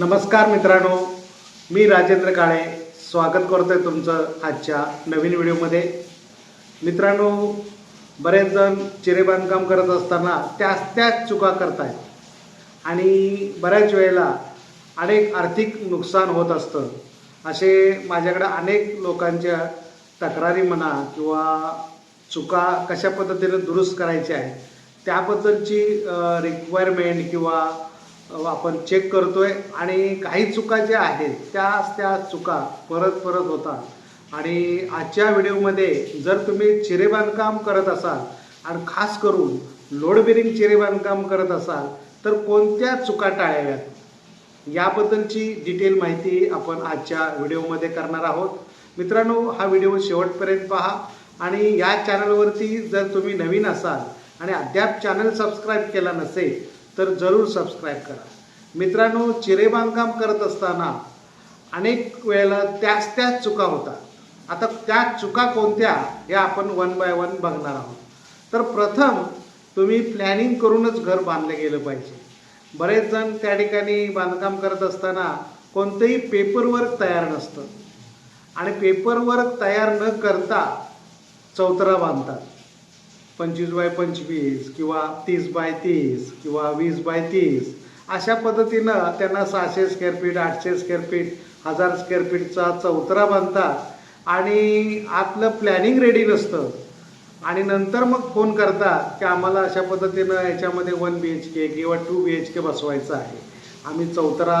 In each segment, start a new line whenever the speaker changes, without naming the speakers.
नमस्कार मित्रांनो मी राजेंद्र काळे. स्वागत करतोय तुमचं आजच्या नवीन व्हिडिओमध्ये. मित्रांनो बरेच जण चिरे बांधकाम करत असताना त्याच त्याच चुका करतायत. आणि बऱ्याच वेळेला अनेक आर्थिक नुकसान होत असतं. असे माझ्याकडे अनेक लोकांच्या तक्रारी म्हणा किंवा चुका कशा पद्धतीने दुरुस्त करायच्या आहे त्याबद्दलची रिक्वायरमेंट किंवा आपण चेक करतोय आणि काही चुका ज्या आहेत त्याच त्या चुका परत परत होतात. आणि आजच्या व्हिडिओमध्ये जर तुम्ही चिरे बांधकाम करत असाल आणि खास करून लोड बेरिंग चिरे बांधकाम करत असाल तर कोणत्या चुका टाळाव्यात? याबद्दलची डिटेल माहिती आपण आजच्या व्हिडिओमध्ये करणार आहोत. मित्रांनो हा व्हिडिओ शेवटपर्यंत पहा आणि या चॅनलवरती जर तुम्ही नवीन असाल आणि अद्याप चॅनल सबस्क्राईब केला नसेल तर जरूर सबस्क्राईब करा. मित्रांनो चिरे बांधकाम करत असताना अनेक वेळेला त्याच त्याच चुका होतात. आता त्या चुका कोणत्या हे आपण वन बाय वन बघणार आहोत. तर प्रथम तुम्ही प्लॅनिंग करूनच घर बांधलं गेलं पाहिजे. बरेच जण त्या ठिकाणी बांधकाम करत असताना कोणतंही पेपरवर्क तयार नसतं. आणि पेपरवर्क तयार न करता चौतरा बांधतात. पंचवीस बाय पंचवीस किंवा तीस बाय तीस किंवा वीस बाय तीस अशा पद्धतीनं त्यांना सहाशे स्क्वेअर फीट आठशे स्क्वेअर फीट हजार स्क्वेअर फीटचा चौतरा बांधतात आणि आपलं प्लॅनिंग रेडी नसतं. आणि नंतर मग फोन करतात की आम्हाला अशा पद्धतीनं याच्यामध्ये वन बी एच के किंवा टू बी एच के बसवायचं आहे. आम्ही चौतरा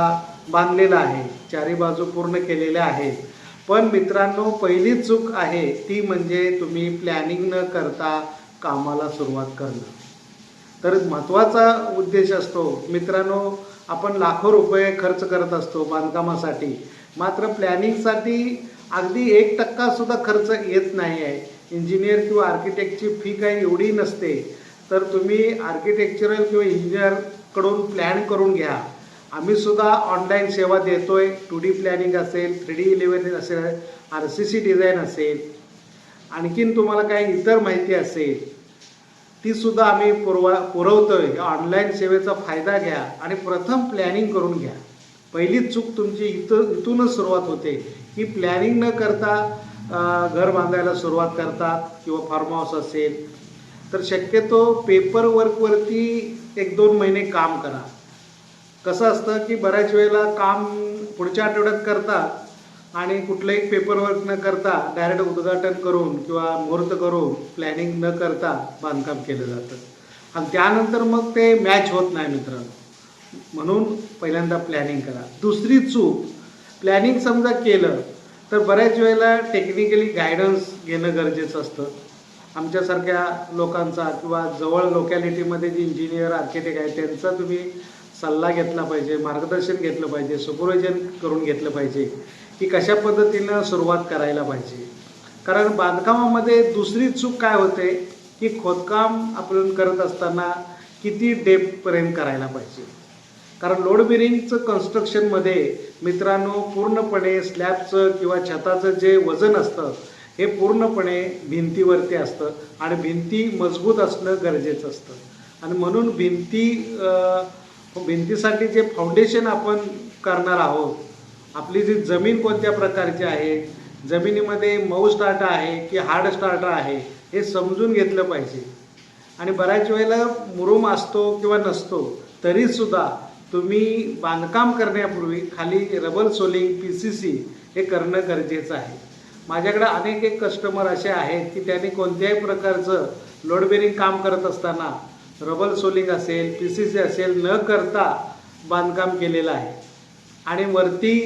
बांधलेला आहे चारी बाजू पूर्ण केलेल्या आहेत. पण मित्रांनो पहिली चूक आहे ती म्हणजे तुम्ही प्लॅनिंग न करता कामाला सुरुवात करणं. तर महत्त्वाचा उद्देश असतो. मित्रांनो आपण लाखो रुपये खर्च करत असतो बांधकामासाठी. मात्र प्लॅनिंगसाठी अगदी एक टक्कासुद्धा खर्च येत नाही आहे इंजिनियर किंवा आर्किटेक्टची फी काही एवढी नसते. तर तुम्ही आर्किटेक्चरल किंवा इंजिनियरकडून प्लॅन करून घ्या. आम्ही सुद्धा ऑनलाईन सेवा देतो आहे टू डी प्लॅनिंग असेल थ्री डी इलेवन असेल आर सी सी डिझाईन असेल. आणखीन तुम्हाला काही इतर माहिती असेल ती सुद्धा आम्ही पुरवा पुरवतोय. ऑनलाईन सेवेचा फायदा घ्या आणि प्रथम प्लॅनिंग करून घ्या. पहिली चूक तुमची इथं इथूनच सुरुवात होते. की प्लॅनिंग न करता घर बांधायला सुरुवात करतात किंवा फार्म हाऊस असेल तर शक्यतो पेपर वर्कवरती एक दोन महिने काम करा. कसं असतं की बऱ्याच वेळेला काम पुढच्या आठवड्यात करतात आणि कुठलंही पेपर वर्क न करता डायरेक्ट उद्घाटन करून किंवा मुहूर्त करून प्लॅनिंग न करता बांधकाम केलं जातं. आणि त्यानंतर मग ते मॅच होत नाही मित्रांनो. म्हणून पहिल्यांदा प्लॅनिंग करा. दुसरी चूक प्लॅनिंग समजा केलं तर बऱ्याच वेळेला टेक्निकली गायडन्स घेणं गरजेचं असतं. आमच्यासारख्या लोकांचा किंवा जवळ लोकॅलिटीमध्ये जे इंजिनियर आर्किटेक्ट आहे त्यांचा तुम्ही सल्ला घेतला पाहिजे मार्गदर्शन घेतलं पाहिजे सुपरविजन करून घेतलं पाहिजे. की कशा पद्धतीनं सुरुवात करायला पाहिजे. कारण बांधकामामध्ये दुसरी चूक काय होते? की खोदकाम आपण करत असताना किती डेपपर्यंत करायला पाहिजे. कारण लोड बिरिंगचं कन्स्ट्रक्शनमध्ये मित्रांनो पूर्णपणे स्लॅबचं किंवा छताचं जे वजन असतं हे पूर्णपणे भिंतीवरती असतं आणि भिंती मजबूत असणं गरजेचं असतं. आणि म्हणून भिंती भिंतीसाठी जे फाउंडेशन आपण करणार आहोत आपली जी जमीन कोणत्या प्रकारची आहे जमिनीमध्ये मऊ स्टार्टर आहे की हार्ड स्टार्टर आहे हे समजून घेतलं पाहिजे. आणि बऱ्याच वेळेला मुरुम असतो किंवा नसतो तरीसुद्धा तुम्ही बांधकाम करण्यापूर्वी खाली rubble soling P C C हे करणं गरजेचं आहे. माझ्याकडे अनेक एक कस्टमर असे आहेत की त्यांनी कोणत्याही प्रकारचं लोड बेरिंग काम करत असताना रबल सोलिंग असेल पी सी सी असेल न करता बांधकाम केलेलं आहे. आणि वरती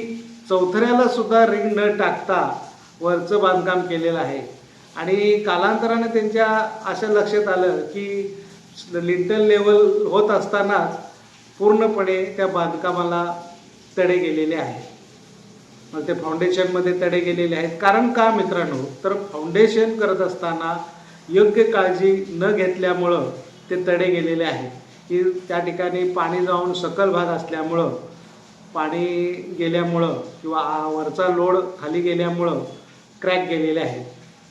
चौथऱ्याला सुद्धा रिंग न टाकता वरचं बांधकाम केलेलं आहे. आणि कालांतराने त्यांच्या असं लक्षात आलं की लिंटल लेवल होत असतानाच पूर्णपणे त्या बांधकामाला तडे गेलेले आहेत. मग ते फाउंडेशनमध्ये तडे गेलेले आहेत. कारण का मित्रांनो? तर फाउंडेशन करत असताना योग्य काळजी न घेतल्यामुळं ते तडे गेलेले आहेत. की त्या ठिकाणी पाणी जाऊन सकल भाग असल्यामुळं पाणी गेल्यामुळं किंवा वरचा लोड खाली गेल्यामुळं क्रॅक गेलेले आहेत.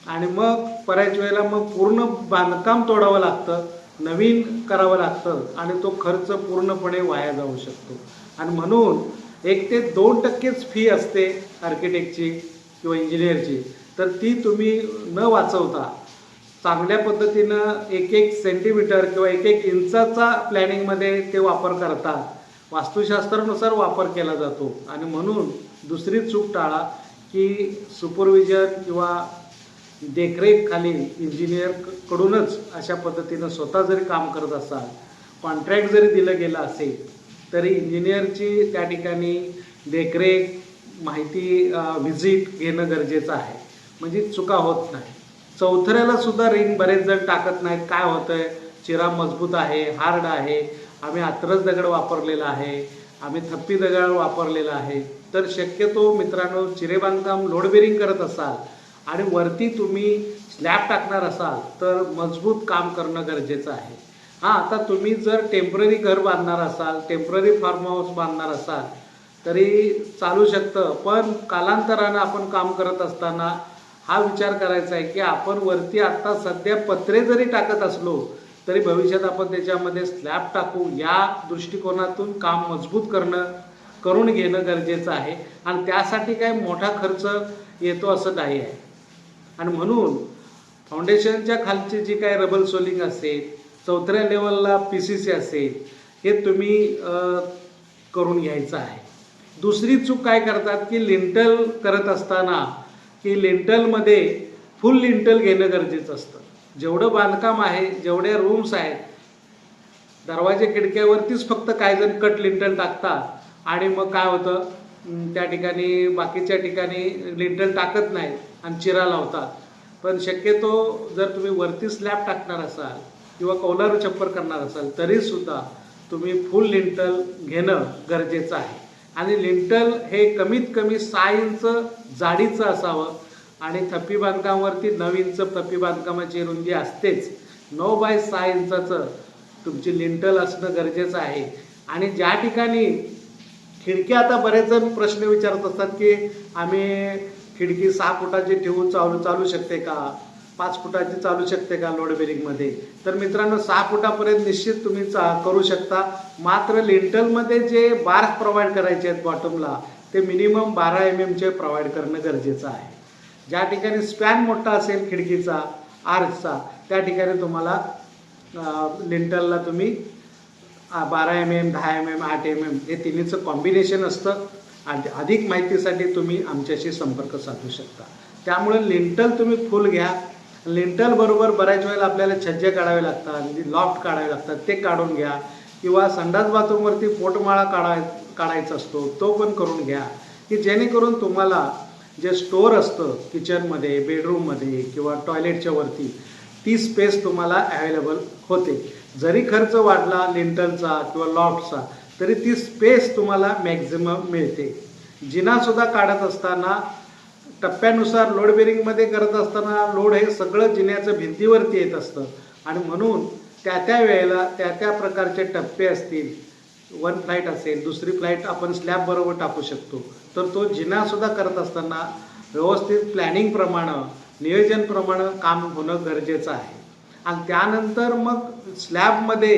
आणि मग बऱ्याच वेळेला मग पूर्ण बांधकाम तोडावं लागतं नवीन करावं लागतं आणि तो खर्च पूर्णपणे वाया जाऊ शकतो. आणि म्हणून एक ते दोन टक्केच फी असते आर्किटेक्टची किंवा इंजिनियरची तर ती तुम्ही न वाचवता चांगल्या पद्धतीनं एक एक सेंटीमीटर किंवा एक एक इंचाचा प्लॅनिंगमध्ये ते वापर करतात वास्तुशास्त्रानुसार वापर केला जातो. आणि म्हणून दुसरी चूक टाळा की सुपरविजन किंवा देखरेखखाली इंजिनियरकडूनच अशा पद्धतीनं स्वतः जरी काम करत असाल कॉन्ट्रॅक्ट जरी दिलं गेलं असेल तरी इंजिनियरची त्या ठिकाणी देखरेख माहिती व्हिजिट घेणं गरजेचं आहे. म्हणजे चुका होत नाही. चौथऱ्याला सुद्धा रिंग बरेच जण टाकत नाहीत. काय होतंय? चिरा मजबूत आहे हार्ड आहे. आम्ही आत्रच दगड वापरलेला आहे आम्ही थप्पी दगड वापरलेला आहे. तर शक्यतो मित्रांनो चिरे बांधकाम लोड बेरिंग करत असाल आणि वरती तुम्ही स्लॅब टाकणार असाल तर मजबूत काम करणं गरजेचं आहे. हां आता तुम्ही जर टेंपररी घर बांधणार असाल टेंपररी फार्म हाऊस बांधणार असाल तरी चालू शकतं. पण कालांतरानं आपण काम करत असताना हा विचार करायचा आहे की आपण वरती आत्ता सध्या पत्रे जरी टाकत असलो तरी भविष्यात आपण त्याच्यामध्ये स्लॅब टाकू या दृष्टिकोनातून काम मजबूत करणं करून घेणं गरजेचं आहे. आणि त्यासाठी काय मोठा खर्च येतो असं नाही आहे. आणि म्हणून फाउंडेशनच्या खालची जी काय रबल सोलिंग असेल चौथऱ्या लेवलला पी सी सी असेल हे तुम्ही करून घ्यायचं आहे. दुसरी चूक काय करतात की लिंटल करत असताना की लिंटलमध्ये फुल लिंटल घेणं गरजेचं असतं. जेवढं बांधकाम आहे जेवढ्या रूम्स आहेत दरवाजे खिडक्यावरतीच फक्त काही जण कट लिंटल टाकतात. आणि मग काय होतं त्या ठिकाणी बाकीच्या ठिकाणी लिंटल टाकत नाहीत आणि चिरा लावतात. पण शक्यतो जर तुम्ही वरती स्लॅब टाकणार असाल किंवा कौलारू छप्पर करणार असाल तरीसुद्धा तुम्ही फुल लिंटल घेणं गरजेचं आहे. आणि लिंटल हे कमीत कमी सहा इंच जाडीचं असावं आणि थप्पी बांधकामावरती नऊ इंच थप्पी बांधकामाची रुंदी असतेच. नऊ बाय सहा इंचाचं तुमची लिंटल असणं गरजेचं आहे. आणि ज्या ठिकाणी खिडकी आता बरेच जण प्रश्न विचारत असतात की आम्ही खिडकी सहा फुटाची ठेवून चालू चालू शकते का? पाच फुटाची चालू शकते का लोड बेरिंगमध्ये तर मित्रांनो सहा फुटापर्यंत निश्चित तुम्ही चा करू शकता. मात्र लिंटलमध्ये जे बार्स प्रोव्हाइड करायचे आहेत बॉटमला ते मिनिमम बारा एम एमचे प्रोव्हाइड करणं गरजेचं आहे. ज्या ठिकाणी स्पॅन मोठा असेल खिडकीचा आर्चचा त्या ठिकाणी तुम्हाला लिंटलला तुम्ही बारा एम एम दहा एम एम आठ एम एम हे तिन्हीचं कॉम्बिनेशन असतं आणि अधिक माहितीसाठी तुम्ही आमच्याशी संपर्क साधू शकता. त्यामुळे लिंटल तुम्ही फुल घ्या. लिंटल बरोबर बऱ्याच वेळेला आपल्याला छज्जे काढावे लागतात म्हणजे लॉफ्ट काढावे लागतात ते काढून घ्या. किंवा संडास बाथरूमवरती पोटमाळा काढाय काढायचा असतो तो पण करून घ्या. की जेणेकरून तुम्हाला जे स्टोअर असतं किचनमध्ये बेडरूममध्ये किंवा टॉयलेटच्या वरती ती स्पेस तुम्हाला अवेलेबल होते. जरी खर्च वाढला लिंटनचा किंवा लॉफ्टचा तरी ती स्पेस तुम्हाला मॅक्झिमम मिळते. जिनासुद्धा काढत असताना टप्प्यानुसार लोड बेरिंगमध्ये करत असताना लोड हे सगळं जिन्याचं भिंतीवरती येत असतं. आणि म्हणून त्या त्या वेळेला त्या त्या प्रकारचे टप्पे असतील. वन फ्लाईट असेल दुसरी फ्लाईट आपण स्लॅबबरोबर टाकू शकतो. तर तो जिनासुद्धा करत असताना व्यवस्थित प्लॅनिंगप्रमाणे नियोजनप्रमाणे काम होणं गरजेचं आहे. आणि त्यानंतर मग स्लॅबमध्ये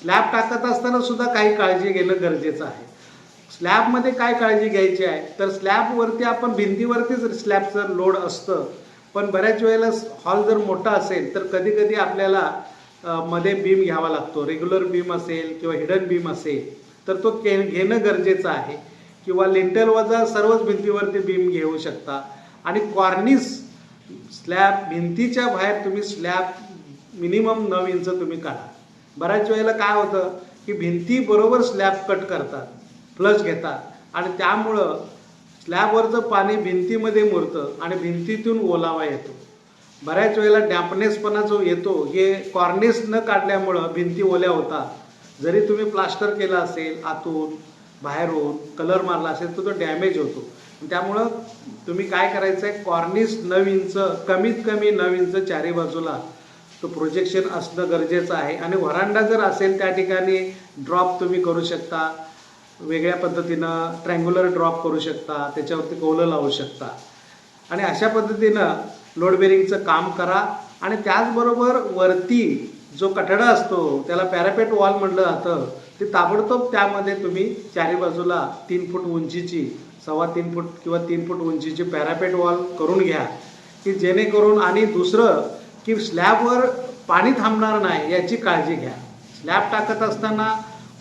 स्लॅब टाकत असताना सुद्धा काही काळजी घेणं गरजेचं आहे. स्लॅबमध्ये काय काळजी घ्यायची आहे? तर स्लॅबवरती आपण भिंतीवरतीच स्लॅबचं लोड असतं पण बऱ्याच वेळेला हॉल जर मोठा असेल तर कधी कधी आपल्याला मध्ये बीम घ्यावा लागतो. रेग्युलर बीम असेल किंवा हिडन बीम असेल तर तो के घेणं गरजेचं आहे. किंवा लिंटल वजा सर्वच भिंतीवरती बीम घेऊ शकता. आणि कॉर्निस स्लॅब भिंतीच्या बाहेर तुम्ही स्लॅब मिनिमम नऊ इंच तुम्ही काढा. बऱ्याच वेळेला काय होतं की भिंती बरोबर स्लॅब कट करतात फ्लश घेतात. आणि त्यामुळं स्लॅबवरचं पाणी भिंतीमध्ये मुरतं आणि भिंतीतून ओलावा येतो. बऱ्याच वेळेला डॅम्पनेसपणा जो येतो हे कॉर्निस न काढल्यामुळं भिंती ओल्या होतात. जरी तुम्ही प्लास्टर केलं असेल आतून बाहेरून कलर मारला असेल तर तो डॅमेज होतो. त्यामुळं तुम्ही काय करायचं आहे कॉर्निस नऊ इंच कमीत कमी नऊ इंच चारी बाजूला तो प्रोजेक्शन असणं गरजेचं आहे. आणि व्हरांडा जर असेल त्या ठिकाणी ड्रॉप तुम्ही करू शकता. वेगळ्या पद्धतीनं ट्रँग्युलर ड्रॉप करू शकता. त्याच्यावरती कौलं लावू शकता. आणि अशा पद्धतीनं लोड बेरिंगचं काम करा. आणि त्याचबरोबर वरती जो कठडा असतो त्याला पॅरापेट वॉल म्हटलं जातं. ते ताबडतोब त्यामध्ये तुम्ही चारी बाजूला तीन फूट उंचीची सव्वा तीन फूट किंवा तीन फूट उंचीची पॅरापेट वॉल करून घ्या की जेणेकरून आणि दुसरं की स्लॅबवर पाणी थांबणार नाही याची काळजी घ्या. स्लॅब टाकत असताना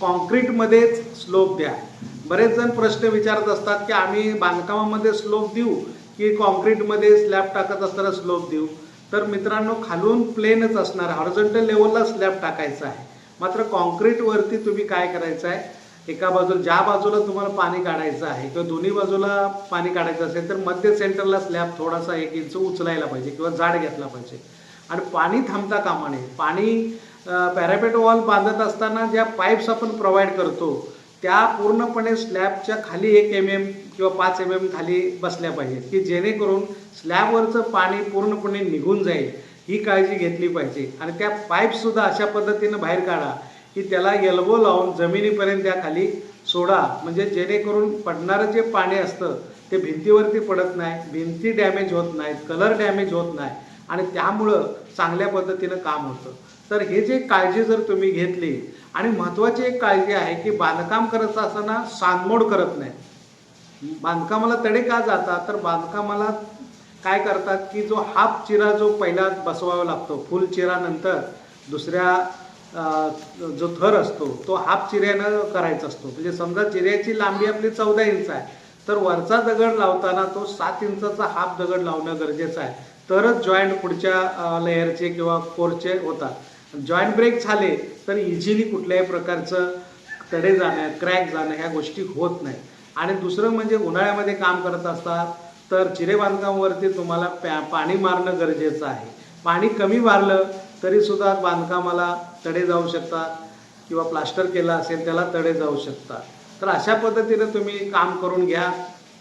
कॉन्क्रीटमध्येच स्लोप द्या. बरेच जण प्रश्न विचारत असतात की आम्ही बांधकामामध्ये स्लोप देऊ की कॉन्क्रीटमध्ये स्लॅब टाकत असताना स्लोप देऊ? तर मित्रांनो खालून प्लेनच असणार हॉरिझॉन्टल लेवलला स्लॅब टाकायचा आहे. मात्र कॉन्क्रीटवरती तुम्ही काय करायचं आहे एका बाजूला ज्या बाजूला तुम्हाला पाणी काढायचं आहे किंवा दोन्ही बाजूला पाणी काढायचं असेल तर मध्य सेंटरला स्लॅब थोडासा एक इंच उचलायला पाहिजे किंवा जाड घेतला पाहिजे. आणि पाणी थांबता कामा नये. पाणी पॅरापेट वॉल बांधत असताना ज्या पाईप्स आपण प्रोव्हाइड करतो त्या पूर्णपणे स्लॅबच्या खाली एक एम एम किंवा पाच एम एम खाली बसल्या पाहिजेत की जेणेकरून स्लॅबवरचं पाणी पूर्णपणे निघून जाईल. ही काळजी घेतली पाहिजे. आणि त्या पाईपसुद्धा अशा पद्धतीनं बाहेर काढा की त्याला एल्बो लावून जमिनीपर्यंत त्या खाली सोडा. म्हणजे जेणेकरून पडणारं जे पाणी असतं ते भिंतीवरती पडत नाही भिंती डॅमेज होत नाहीत कलर डॅमेज होत नाही. आणि त्यामुळं चांगल्या पद्धतीनं काम होतं. तर हे जे काळजी जर तुम्ही घेतली आणि महत्त्वाची एक काळजी आहे की बांधकाम करत असताना सांगमोड करत नाही. बांधकामाला तडे का जातात? तर बांधकामाला काय करतात की जो हाफ चिरा जो पहिला बसवावा लागतो फुल चिरानंतर दुसऱ्या जो थर असतो तो हाफ चिऱ्यानं करायचा असतो. म्हणजे समजा चिऱ्याची लांबी आपली चौदा इंच आहे तर वरचा दगड लावताना तो सात इंचाचा हाफ दगड लावणं गरजेचं आहे. तरच जॉईंट पुढच्या लेअरचे किंवा कोरचे होतात. जॉईंट ब्रेक झाले तर इझिली कुठल्याही प्रकारचं तडे जाणं क्रॅक जाणं ह्या गोष्टी होत नाही. आणि दुसरं म्हणजे उन्हाळ्यामध्ये काम करत असतात तर चिरे बांधकामावरती तुम्हाला पॅ पाणी मारणं गरजेचं आहे. पाणी कमी मारलं तरीसुद्धा बांधकामाला तडे जाऊ शकतात किंवा प्लास्टर केलं असेल त्याला तडे जाऊ शकतात. तर अशा पद्धतीनं तुम्ही काम करून घ्या.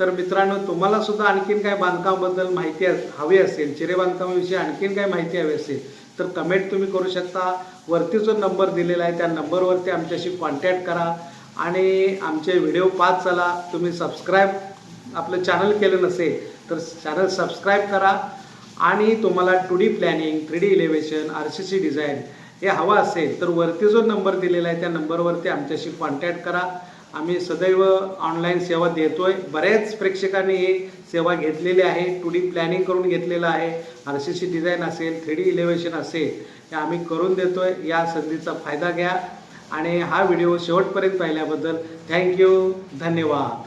तर मित्रांनो तुम्हाला सुद्धा आणखीन काय बांधकामाबद्दल माहिती हवी असेल चिरे बांधकामाविषयी आणखीन काय माहिती हवी असेल तर कमेंट तुम्ही करू शकता. वरती जो नंबर दिलेला आहे त्या नंबरवरती आमच्याशी कॉन्टॅक्ट करा. आणि आमचे व्हिडिओ पाच चला. तुम्ही सबस्क्राईब आपलं चॅनल केलं नसेल तर चॅनल सबस्क्राईब करा. आणि तुम्हाला two D planning three D elevation R C C design हे हवं असेल तर वरती जो नंबर दिलेला आहे त्या नंबरवरती आमच्याशी कॉन्टॅक्ट करा. आम्ही सदैव ऑनलाईन सेवा देतो आहे बऱ्याच प्रेक्षकांनी ही सेवा घेतलेली आहे टू डी प्लॅनिंग करून घेतलेलं आहे. आर सी सी डिझाईन असेल थ्री डी इलेव्हेशन असेल हे आम्ही करून देतो आहे या संधीचा फायदा घ्या. आणि हा व्हिडिओ शेवटपर्यंत पाहिल्याबद्दल थँक्यू धन्यवाद.